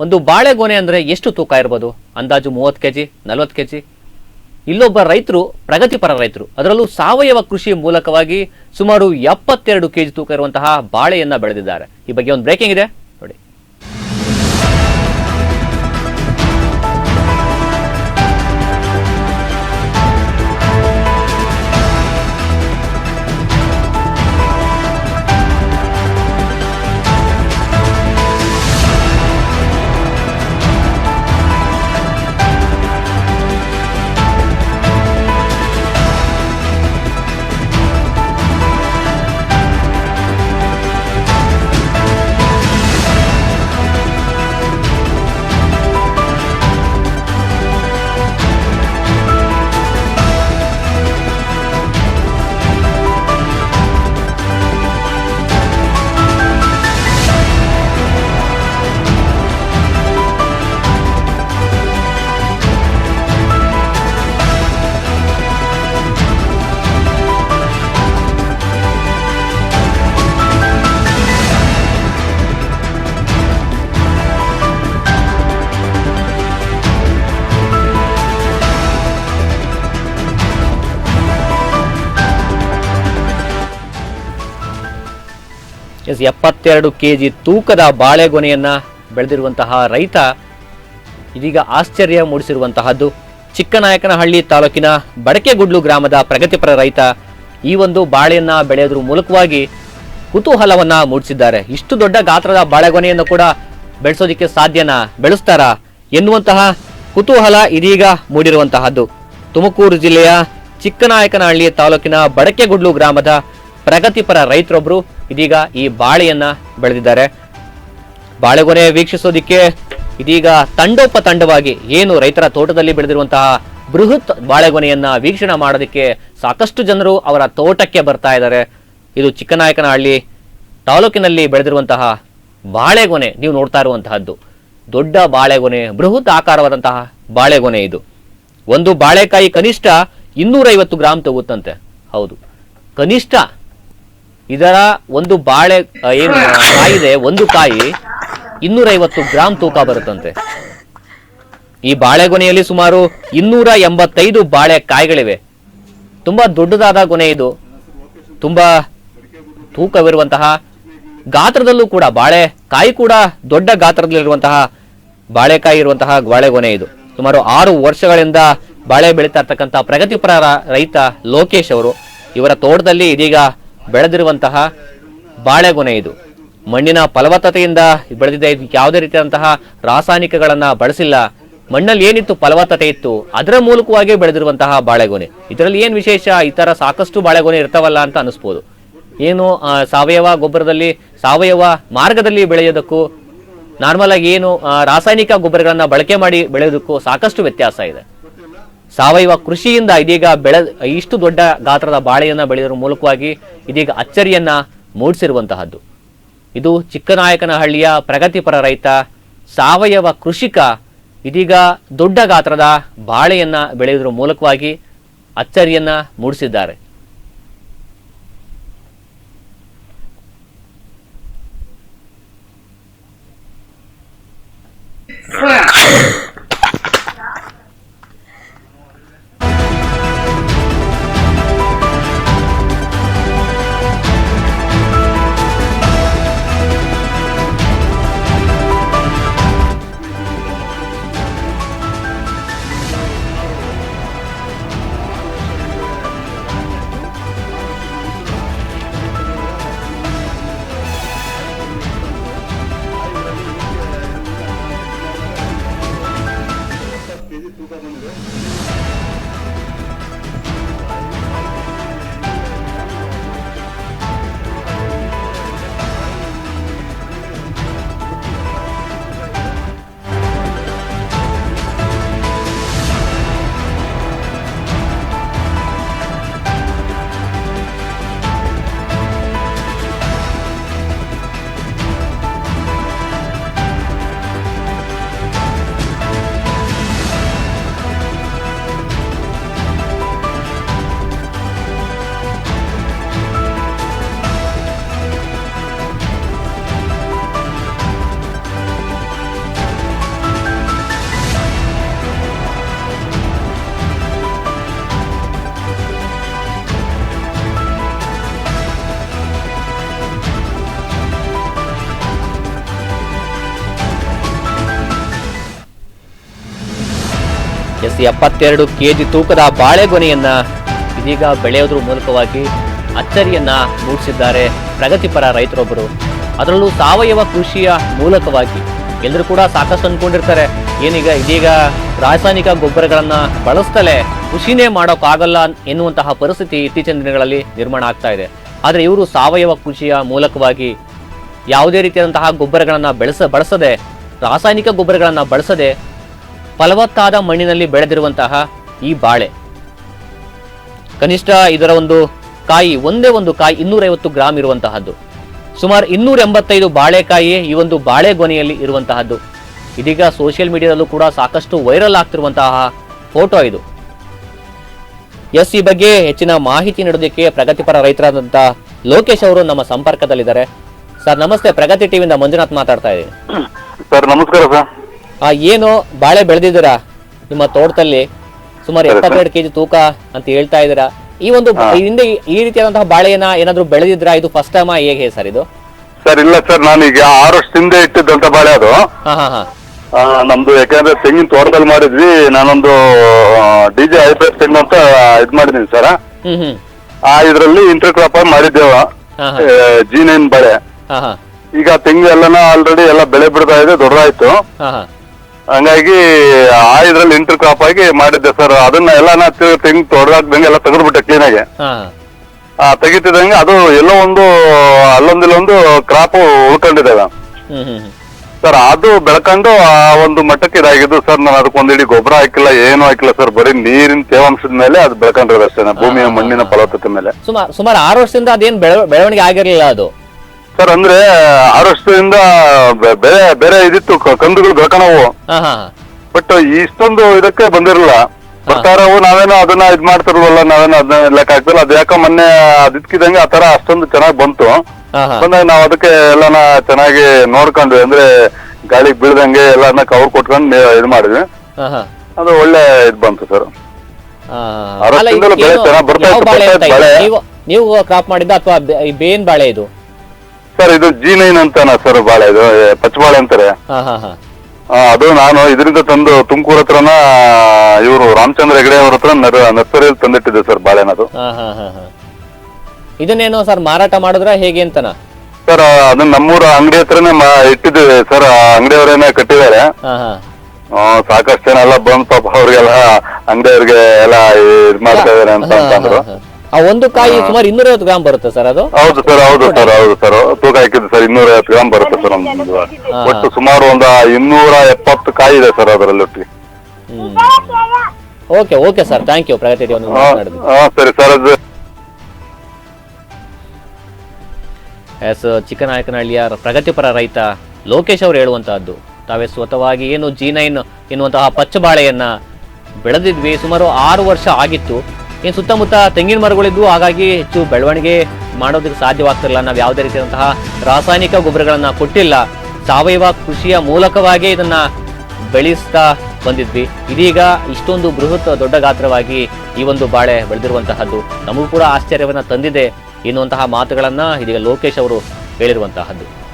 ಒಂದು ಬಾಳೆಗೊನೆ ಅಂದ್ರೆ ಎಷ್ಟು ತೂಕ ಇರ್ಬೋದು? ಅಂದಾಜು ಮೂವತ್ತು ಕೆಜಿ, ನಲ್ವತ್ತು ಕೆಜಿ? ಇಲ್ಲೊಬ್ಬ ರೈತರು, ಪ್ರಗತಿಪರ ರೈತರು, ಅದರಲ್ಲೂ ಸಾವಯವ ಕೃಷಿ ಮೂಲಕವಾಗಿ ಸುಮಾರು ಎಪ್ಪತ್ತೆರಡು ಕೆಜಿ ತೂಕ ಇರುವಂತಹ ಬಾಳೆಯನ್ನ ಬೆಳೆದಿದ್ದಾರೆ. ಈ ಬಗ್ಗೆ ಒಂದು ಬ್ರೇಕಿಂಗ್ ಇದೆ. ಎಸ್, ಎಪ್ಪತ್ತೆರಡು ಕೆ ಜಿ ತೂಕದ ಬಾಳೆಗೊನೆಯನ್ನು ಬೆಳೆದಿರುವಂತಹ ರೈತ ಇದೀಗ ಆಶ್ಚರ್ಯ ಮೂಡಿಸಿರುವಂತಹದ್ದು. ಚಿಕ್ಕನಾಯಕನಹಳ್ಳಿ ತಾಲೂಕಿನ ಬಡಕೆಗುಡ್ಲು ಗ್ರಾಮದ ಪ್ರಗತಿಪರ ರೈತ ಈ ಒಂದು ಬಾಳೆಯನ್ನು ಬೆಳೆಯೋದ್ರ ಮೂಲಕವಾಗಿ ಕುತೂಹಲವನ್ನು ಮೂಡಿಸಿದ್ದಾರೆ. ಇಷ್ಟು ದೊಡ್ಡ ಗಾತ್ರದ ಬಾಳೆಗೊನೆಯನ್ನು ಕೂಡ ಬೆಳೆಸೋದಿಕ್ಕೆ ಸಾಧ್ಯನಾ ಬೆಳೆಸ್ತಾರಾ ಎನ್ನುವಂತಹ ಕುತೂಹಲ ಇದೀಗ ಮೂಡಿರುವಂತಹದ್ದು. ತುಮಕೂರು ಜಿಲ್ಲೆಯ ಚಿಕ್ಕನಾಯಕನಹಳ್ಳಿ ತಾಲೂಕಿನ ಬಡಕೆಗುಡ್ಲು ಗ್ರಾಮದ ಪ್ರಗತಿಪರ ರೈತರೊಬ್ಬರು ಇದೀಗ ಈ ಬಾಳೆಯನ್ನ ಬೆಳೆದಿದ್ದಾರೆ. ಬಾಳೆಗೊನೆ ವೀಕ್ಷಿಸೋದಿಕ್ಕೆ ಇದೀಗ ತಂಡೋಪತಂಡವಾಗಿ ಏನು ರೈತರ ತೋಟದಲ್ಲಿ ಬೆಳೆದಿರುವಂತಹ ಬೃಹತ್ ಬಾಳೆಗೊನೆಯನ್ನ ವೀಕ್ಷಣೆ ಮಾಡೋದಕ್ಕೆ ಸಾಕಷ್ಟು ಜನರು ಅವರ ತೋಟಕ್ಕೆ ಬರ್ತಾ ಇದ್ದಾರೆ. ಇದು ಚಿಕ್ಕನಾಯಕನಹಳ್ಳಿ ತಾಲೂಕಿನಲ್ಲಿ ಬೆಳೆದಿರುವಂತಹ ಬಾಳೆಗೊನೆ. ನೀವು ನೋಡ್ತಾ ಇರುವಂತಹದ್ದು. ದೊಡ್ಡ ಬಾಳೆಗೊನೆ, ಬೃಹತ್ ಆಕಾರವಾದಂತಹ ಬಾಳೆಗೊನೆ ಇದು. ಒಂದು ಬಾಳೆಕಾಯಿ ಕನಿಷ್ಠ ಇನ್ನೂರೈವತ್ತು ಗ್ರಾಮ್ ತಗುತ್ತಂತೆ. ಹೌದು. ಕನಿಷ್ಠ ಇದರ ಒಂದು ಬಾಳೆ ಏನು, ಕಾಯಿದೆ, ಒಂದು ಕಾಯಿ ಇನ್ನೂರೈವತ್ತು ಗ್ರಾಮ್ ತೂಕ ಬರುತ್ತಂತೆ. ಈ ಬಾಳೆಗೊನೆಯಲ್ಲಿ ಸುಮಾರು ಇನ್ನೂರ ಎಂಬತ್ತೈದು ಬಾಳೆ ಕಾಯಿಗಳಿವೆ. ತುಂಬಾ ದೊಡ್ಡದಾದ ಗೊನೆ ಇದು. ತುಂಬಾ ತೂಕವಿರುವಂತಹ ಗಾತ್ರದಲ್ಲೂ ಕೂಡ ಬಾಳೆ ಕಾಯಿ ಕೂಡ ದೊಡ್ಡ ಗಾತ್ರದಲ್ಲಿರುವಂತಹ ಬಾಳೆಕಾಯಿ ಇರುವಂತಹ ಬಾಳೆಗೊನೆ ಇದು. ಸುಮಾರು ಆರು ವರ್ಷಗಳಿಂದ ಬಾಳೆ ಬೆಳೀತಾ ಇರ್ತಕ್ಕಂಥ ಪ್ರಗತಿಪರ ರೈತ ಲೋಕೇಶ್ ಅವರು ಇವರ ತೋಟದಲ್ಲಿ ಇದೀಗ ಬೆಳೆದಿರುವಂತಹ ಬಾಳೆಗೊನೆ ಇದು. ಮಣ್ಣಿನ ಫಲವತ್ತತೆಯಿಂದ ಬೆಳೆದಿದೆ ಯಾವುದೇ ರೀತಿಯಾದಂತಹ ರಾಸಾಯನಿಕಗಳನ್ನು ಬಳಸಿಲ್ಲ. ಮಣ್ಣಲ್ಲಿ ಏನಿತ್ತು ಫಲವತ್ತತೆ ಇತ್ತು, ಅದರ ಮೂಲಕವಾಗಿ ಬೆಳೆದಿರುವಂತಹ ಬಾಳೆಗೊನೆ. ಇದರಲ್ಲಿ ಏನು ವಿಶೇಷ? ಈ ಥರ ಸಾಕಷ್ಟು ಬಾಳೆಗೊನೆ ಇರ್ತಾವಲ್ಲ ಅಂತ ಅನಿಸ್ಬೋದು ಏನು ಸಾವಯವ ಗೊಬ್ಬರದಲ್ಲಿ, ಸಾವಯವ ಮಾರ್ಗದಲ್ಲಿ ಬೆಳೆಯೋದಕ್ಕೂ, ನಾರ್ಮಲ್ ಆಗಿ ಏನು ರಾಸಾಯನಿಕ ಗೊಬ್ಬರಗಳನ್ನು ಬಳಕೆ ಮಾಡಿ ಬೆಳೆಯೋದಕ್ಕೂ ಸಾಕಷ್ಟು ವ್ಯತ್ಯಾಸ ಇದೆ. ಸಾವಯವ ಕೃಷಿಯಿಂದ ಇದೀಗ ಬೆಳೆ ಇಷ್ಟು ದೊಡ್ಡ ಗಾತ್ರದ ಬಾಳೆಯನ್ನು ಬೆಳೆಯುವ ಮೂಲಕವಾಗಿ ಇದೀಗ ಅಚ್ಚರಿಯನ್ನ ಮೂಡಿಸಿರುವಂತಹದ್ದು. ಇದು ಚಿಕ್ಕನಾಯಕನಹಳ್ಳಿಯ ಪ್ರಗತಿಪರ ರೈತ, ಸಾವಯವ ಕೃಷಿಕ, ಇದೀಗ ದೊಡ್ಡ ಗಾತ್ರದ ಬಾಳೆಯನ್ನ ಬೆಳೆಯುವುದರ ಮೂಲಕವಾಗಿ ಅಚ್ಚರಿಯನ್ನ ಮೂಡಿಸಿದ್ದಾರೆ. ಎಪ್ಪತ್ತೆರಡು ಕೆಜಿ ತೂಕದ ಬಾಳೆಗೊನೆಯನ್ನ ಇದೀಗ ಬೆಳೆಯೋದ್ರ ಮೂಲಕವಾಗಿ ಅಚ್ಚರಿಯನ್ನ ಮೂಡಿಸಿದ್ದಾರೆ ಪ್ರಗತಿಪರ ರೈತರೊಬ್ಬರು. ಅದರಲ್ಲೂ ಸಾವಯವ ಕೃಷಿಯ ಮೂಲಕವಾಗಿ ಎಲ್ಲರೂ ಕೂಡ ಸಾಕಷ್ಟು ಅನ್ಕೊಂಡಿರ್ತಾರೆ. ಏನೀಗ ಇದೀಗ ರಾಸಾಯನಿಕ ಗೊಬ್ಬರಗಳನ್ನ ಬಳಸ್ತಲೇ ಕೃಷಿನೇ ಮಾಡೋಕ್ಕಾಗಲ್ಲ ಎನ್ನುವಂತಹ ಪರಿಸ್ಥಿತಿ ಇತ್ತೀಚಿನ ದಿನಗಳಲ್ಲಿ ನಿರ್ಮಾಣ ಆಗ್ತಾ ಇದೆ. ಆದರೆ ಇವರು ಸಾವಯವ ಕೃಷಿಯ ಮೂಲಕವಾಗಿ ಯಾವುದೇ ರೀತಿಯಾದಂತಹ ಗೊಬ್ಬರಗಳನ್ನು ಬೆಳೆಸ, ಬಳಸದೆ, ರಾಸಾಯನಿಕ ಗೊಬ್ಬರಗಳನ್ನು ಬಳಸದೆ ಫಲವತ್ತಾದ ಮಣ್ಣಿನಲ್ಲಿ ಬೆಳೆದಿರುವಂತಹ ಈ ಬಾಳೆ. ಕನಿಷ್ಠ ಇದರ ಒಂದು ಕಾಯಿ, ಒಂದೇ ಒಂದು ಕಾಯಿ ಇನ್ನೂರೈವತ್ತು ಗ್ರಾಮ್ ಇರುವಂತಹದ್ದು. ಸುಮಾರು ಇನ್ನೂರ ಎಂಬತ್ತೈದು ಬಾಳೆಕಾಯಿ ಈ ಒಂದು ಬಾಳೆಗೊನೆಯಲ್ಲಿ ಇರುವಂತಹದ್ದು. ಇದೀಗ ಸೋಷಿಯಲ್ ಮೀಡಿಯಾದಲ್ಲೂ ಕೂಡ ಸಾಕಷ್ಟು ವೈರಲ್ ಆಗ್ತಿರುವಂತಹ ಫೋಟೋ ಇದು. ಎಸ್ ಈ ಬಗ್ಗೆ ಹೆಚ್ಚಿನ ಮಾಹಿತಿ ನೀಡೋದಕ್ಕೆ ಪ್ರಗತಿಪರ ರೈತರಾದಂತಹ ಲೋಕೇಶ್ ಅವರು ನಮ್ಮ ಸಂಪರ್ಕದಲ್ಲಿದ್ದಾರೆ. ಸರ್, ನಮಸ್ತೆ. ಪ್ರಗತಿ ಟಿವಿಯಿಂದ ಮಂಜುನಾಥ್ ಮಾತಾಡ್ತಾ ಇದ್ದೀನಿ. ಸರ್, ನಮಸ್ಕಾರ ಸರ್. ಆ ಏನು ಬಾಳೆ ಬೆಳೆದಿದ್ದೀರಾ? ನಿಮ್ಮ ತೋಟದಲ್ಲಿ ಸುಮಾರು ಎಪ್ಪತ್ತೆರಡು ಕೆಜಿ ತೂಕ ಅಂತ ಹೇಳ್ತಾ ಇದ್ದೀರಾ. ಈ ಒಂದು ಹಿಂದೆ ಈ- ರೀತಿಯಾದಂತಹ ಬಾಳೆಯನ್ನ ಏನಾದ್ರು ಬೆಳೆದಿದ್ರ? ಇದು ಫಸ್ಟ್ ಟೈಮ್ ಹೇಗೆ ಸರ್ ಇದು? ಸರ್ ಇಲ್ಲ ಸರ್ ನಾನೀಗ ಆರು ವರ್ಷದಿಂದ ಇಟ್ಟಿದ್ದಂತ ಬಾಳೆ ಅದು. ಹಾ ಹಾ ಹಾ. ಆ, ನಮ್ದು ಯಾಕಂದ್ರೆ ತೆಂಗಿನ ತೋಟದಲ್ಲಿ ಮಾಡಿದ್ವಿ. ನಾನೊಂದು ಡಿ ಜೆ ಹೈಬ್ರಿಡ್ ತೆಂಗು ಅಂತ ಇದ್ ಮಾಡಿದೀನಿ ಸರ್. ಹ್ಮ್ ಹ್ಮ್. ಆ ಇದ್ರಲ್ಲಿ ಇಂಟರ್ ಕ್ರಾಪ್ ಮಾಡಿದ್ದೇವ. ಹಾ ಹಾ. ಜಿ ನೈನ್ ಬಾಳೆ. ಹಾ ಹಾ. ಈಗ ತೆಂಗು ಎಲ್ಲನ ಆಲ್ರೆಡಿ ಎಲ್ಲ ಬೆಳೆ ಬಿಡ್ತಾ ಇದೆ ದೊಡ್ಡದಾಯ್ತು. ಹಾ ಹಾ. ಹಂಗಾಗಿ ಆ ಇದ್ರಲ್ಲಿ ಇಂಟರ್ ಕ್ರಾಪ್ ಆಗಿ ಮಾಡಿದ್ದೆ ಸರ್ ಅದನ್ನ ಎಲ್ಲ ತೆಂಗ್ ತೆಂಗು ದೊಡ್ಡದಾಗ್ದಂಗೆ ಎಲ್ಲ ತೆಗೆದ್ಬಿಟ್ಟೆ ಕ್ಲೀನ್ ಆಗಿ. ಹಾ. ಆ ತೆಗಿತಿದಂಗೆ ಅದು ಎಲ್ಲೋ ಒಂದು ಅಲ್ಲೊಂದಿಲ್ಲೊಂದು ಕ್ರಾಪ್ ಉಳ್ಕೊಂಡಿದ್ದಾವೆ. ಹ್ಮ್ ಹ್ಮ್ ಹ್ಮ್. ಸರ್ ಅದು ಬೆಳ್ಕೊಂಡು ಆ ಒಂದು ಮಟ್ಟಕ್ಕೆ ಇದಾಗಿದ್ದು ಸರ್ ನಾನು ಅದಕ್ಕೆ ಒಂದಿಡಿ ಗೊಬ್ಬರ ಹಾಕಿಲ್ಲ ಏನು ಹಾಕಿಲ್ಲ ಸರ್ ಬರೀ ನೀರಿನ ತೇವಾಂಶದ ಮೇಲೆ ಅದು ಬೆಳ್ಕೊಂಡಿರೋದು ಅಷ್ಟೇ. ಭೂಮಿಯ ಮಣ್ಣಿನ ಫಲವತ್ತತೆ ಮೇಲೆ. ಸುಮಾರು ಸುಮಾರು ಆರು ವರ್ಷದಿಂದ ಅದೇನು ಬೆಳ ಬೆಳವಣಿಗೆ ಆಗಿರಲಿಲ್ಲ ಅದು. ಸರ್ ಅಂದ್ರೆ ಆರು ವರ್ಷದಿಂದ ಬೆ- ಬೇರೆ ಬೇರೆ ಇದಿತ್ತು ಕ- ಕಂದುಗಳು ಬೆಳ್ಕೊಳವು ಹಾ ಹಾ ಹಾ. ಬಟ್ ಇಷ್ಟೊಂದು ಇದಕ್ಕೆ ಬಂದಿರಲ್ಲ. ಬರ್ತಾರವು ನಾವೇನೋ ಅದನ್ನ ಇದ್ ಮಾಡ್ತಿರ್ಲಿಲ್ಲ ನಾವೇನೋ ಅದನ್ನ ಲೆಕ್ಕ ಹಾಕ್ತಿಲ್ಲ. ಅದ್ ಯಾಕೋ ಮೊನ್ನೆ ಅದಿಕ್ಕಿದಂಗೆ ಆ ತರ ಅಷ್ಟೊಂದು ಚೆನ್ನಾಗಿ ಬಂತು. ಹಾ ಹಾ. ಬಂದಾಗ ನಾವು ಅದಕ್ಕೆ ಎಲ್ಲಾನ ಚೆನ್ನಾಗಿ ನೋಡ್ಕೊಂಡ್ವಿ. ಅಂದ್ರೆ ಗಾಳಿಗೆ ಬೀಳ್ದಂಗೆ ಎಲ್ಲಾನ ಕವರ್ ಕೊಟ್ಕೊಂಡು ನೇ- ಇದ್ ಮಾಡಿದ್ವಿ. ಹಾ ಹಾ. ಅದು ಒಳ್ಳೆ ಇದ್ ಬಂತು ಸರ್. ಆ, ಅಲ್ಲ, ಇದು ಬೆಳೆ ಏನು- ಚೆನ್ನಾಗ್ ಬರ್ತಾ ಯಾವ ಇತ್ತು, ಬಾಳೆ ಬರ್ತಾ ಅಂತ ಇತ್ತು ಇದು? ಬಾಳೆ. ನೀವು ನೀವು ಕ್ರಾಪ್ ಮಾಡಿದ್ದ ಅಥವಾ ಬೇನ್ ಬಾಳೆ ಇದು? ಸರ್ ಇದು ಜಿ ನೈನ್ ಅಂತಾನ ಸರ್ ಬಾಳೆ ಇದು ಏ, ಪಚ್ಚಬಾಳೆ ಅಂತಾರೆ. ಹಾ ಹಾ ಹಾ. ಆ, ಅದು ನಾನು ಇದರಿಂದ ತಂದು ತುಮಕೂರ್ ಹತ್ರನ ಇವರು ರಾಮಚಂದ್ರ ಹೆಗಡೆ ಅವ್ರ ಹತ್ರ ನರ್ಸರಿಯಲ್ಲಿ ತಂದಿಟ್ಟಿದ್ದೆ ಸರ್ ಬಾಳೆನದು ಹಾ ಹಾ ಹಾ ಹಾ. ಇದನ್ನೇನೋ ಸರ್ ಮಾರಾಟ ಮಾಡಿದ್ರ ಹೇಗೆ ಅಂತನಾ? ಸರ್ ಅದನ್ನ ನಮ್ಮೂರ ಅಂಗಡಿ ಹತ್ರನೇ ಮಾ- ಇಟ್ಟಿದ್ದೀವಿ ಸರ್ ಅಂಗಡಿಯವರೇನೆ ಕಟ್ಟಿದ್ದಾರೆ. ಹಾ ಹಾ. ಆ, ಸಾಕಷ್ಟು ಜನ ಎಲ್ಲ ಬಂದ್ ಪಾಪ ಅವ್ರಿಗೆಲ್ಲ ಅಂಗಡಿಯವ್ರಿಗೆ ಎಲ್ಲ ಇದ್ ಮಾಡ್ತಾ ಇದಾರೆ ಅಂತ ಅಂತಂದ್ರು ಹಾ, ಹಾ. ಆ ಒಂದು ಕಾಯಿ ಸುಮಾರು ಇನ್ನೂರೈವತ್ತು ಗ್ರಾಮ್ ಬರುತ್ತೆ ಸರ್ ಅದು? ಹೌದು ಸರ್ ಹೌದು ಸರ್ ಹೌದು? ಸರ್. ತೂಕ ಹಾಕಿದ್ದು ಸರ್ ಇನ್ನೂರ ಐವತ್ತು ಗ್ರಾಮ್ ಬರುತ್ತೆ ಸರ್ ನಮ್ದು. ಒಟ್ಟು ಸುಮಾರು ಒಂದು ಇನ್ನೂರ ಎಪ್ಪತ್ತು ಕಾಯಿ ಇದೆ ಸರ್ ಅದರಲ್ಲಿ ಒಟ್ಟಿಗೆ. Okay okay sir. Thank you Pragati ಒಂದು ಹಾ, ಸರಿ ಸರ್ ಅದು ಎಸ್ ಚಿಕ್ಕನಾಯಕನಹಳ್ಳಿಯ ಪ್ರಗತಿಪರ ರೈತ ಲೋಕೇಶ್ ಅವರು ಹೇಳುವಂತಹದ್ದು. ತಾವೇ ಸ್ವತವಾಗಿ ಏನು ಜಿ ನೈನ್ ಎನ್ನುವಂತಹ ಪಚ್ಚಬಾಳೆಯನ್ನ ಬೆಳೆದಿದ್ವಿ. ಸುಮಾರು ಆರು ವರ್ಷ ಆಗಿತ್ತು. ಏನು ಸುತ್ತಮುತ್ತ ತೆಂಗಿನ ಮರಗಳಿದ್ದು, ಹಾಗಾಗಿ ಹೆಚ್ಚು ಬೆಳವಣಿಗೆ ಮಾಡೋದಕ್ಕೆ ಸಾಧ್ಯವಾಗ್ತಿರಲಿಲ್ಲ. ನಾವು ಯಾವುದೇ ರೀತಿಯಾದಂತಹ ರಾಸಾಯನಿಕ ಗೊಬ್ಬರಗಳನ್ನ ಕೊಟ್ಟಿಲ್ಲ. ಸಾವಯವ ಕೃಷಿಯ ಮೂಲಕವಾಗಿ ಇದನ್ನ ಬೆಳೆಸ್ತಾ ಬಂದಿದ್ವಿ. ಇದೀಗ ಇಷ್ಟೊಂದು ಬೃಹತ್ ದೊಡ್ಡ ಗಾತ್ರವಾಗಿ ಈ ಒಂದು ಬಾಳೆ ಬೆಳೆದಿರುವಂತಹದ್ದು. ನಮಗೂ ಕೂಡ ಆಶ್ಚರ್ಯವನ್ನ ತಂದಿದೆ ಎನ್ನುವಂತಹ ಮಾತುಗಳನ್ನ ಇದೀಗ ಲೋಕೇಶ್ ಅವರು ಹೇಳಿರುವಂತಹದ್ದು.